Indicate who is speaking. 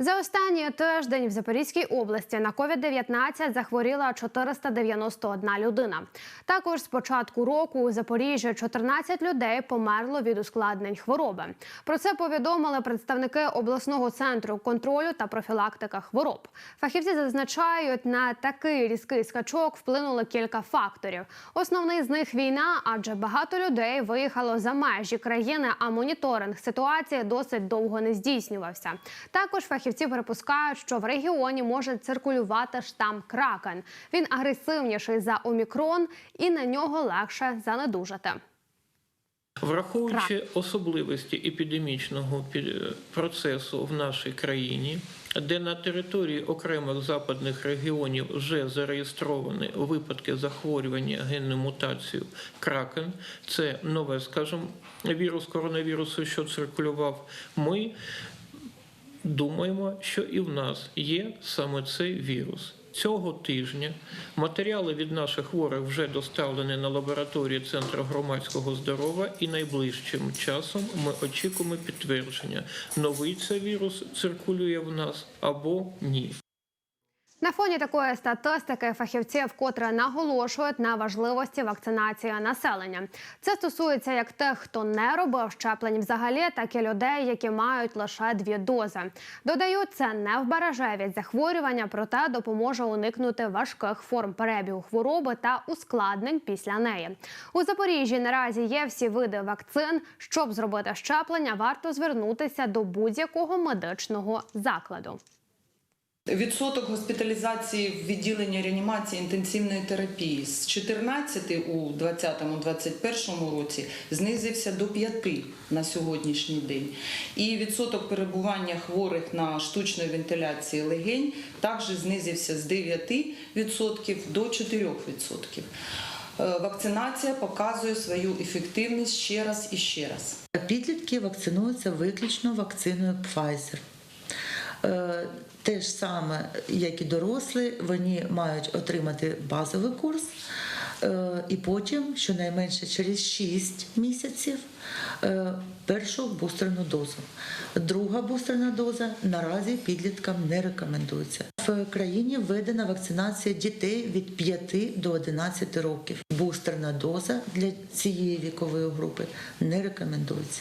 Speaker 1: За останній тиждень в Запорізькій області на COVID-19 захворіла 491 людина. Також з початку року у Запоріжжі 14 людей померло від ускладнень хвороби. Про це повідомили представники обласного центру контролю та профілактика хвороб. Фахівці зазначають, на такий різкий скачок вплинуло кілька факторів. Основний з них війна, адже багато людей виїхало за межі країни, а моніторинг ситуації досить довго не здійснювався. Також фахівці припускають, що в регіоні може циркулювати штам кракен. Він агресивніший за омікрон, і на нього легше занедужати.
Speaker 2: Враховуючи особливості епідемічного пі- процесу в нашій країні, де на території окремих западних регіонів вже зареєстровані випадки захворювання генною мутацією кракен, це нове, скажімо, вірус коронавірусу, що циркулював. Ми думаємо, що і в нас є саме цей вірус. Цього тижня матеріали від наших хворих вже доставлені на лабораторії Центру громадського здоров'я, і найближчим часом ми очікуємо підтвердження, новий цей вірус циркулює в нас або ні.
Speaker 1: На фоні такої статистики фахівці вкотре наголошують на важливості вакцинації населення. Це стосується як тих, хто не робив щеплень взагалі, так і людей, які мають лише дві дози. Додають, це не вбереже від захворювання, проте допоможе уникнути важких форм перебігу хвороби та ускладнень після неї. У Запоріжжі наразі є всі види вакцин. Щоб зробити щеплення, варто звернутися до будь-якого медичного закладу.
Speaker 3: Відсоток госпіталізації в відділенні реанімації інтенсивної терапії з 14 у 2020-2021 році знизився до 5 на сьогоднішній день. І відсоток перебування хворих на штучної вентиляції легень також знизився з 9% до 4%. Е, Вакцинація показує свою ефективність ще раз і ще раз.
Speaker 4: Підлітки вакцинуються виключно вакциною Pfizer. Е, Те ж саме, як і дорослі, вони мають отримати базовий курс, е, і потім, щонайменше через 6 місяців, е, першу бустерну дозу. Друга бустерна доза наразі підліткам не рекомендується. В країні введена вакцинація дітей від 5 до 11 років. Бустерна доза для цієї вікової групи не рекомендується.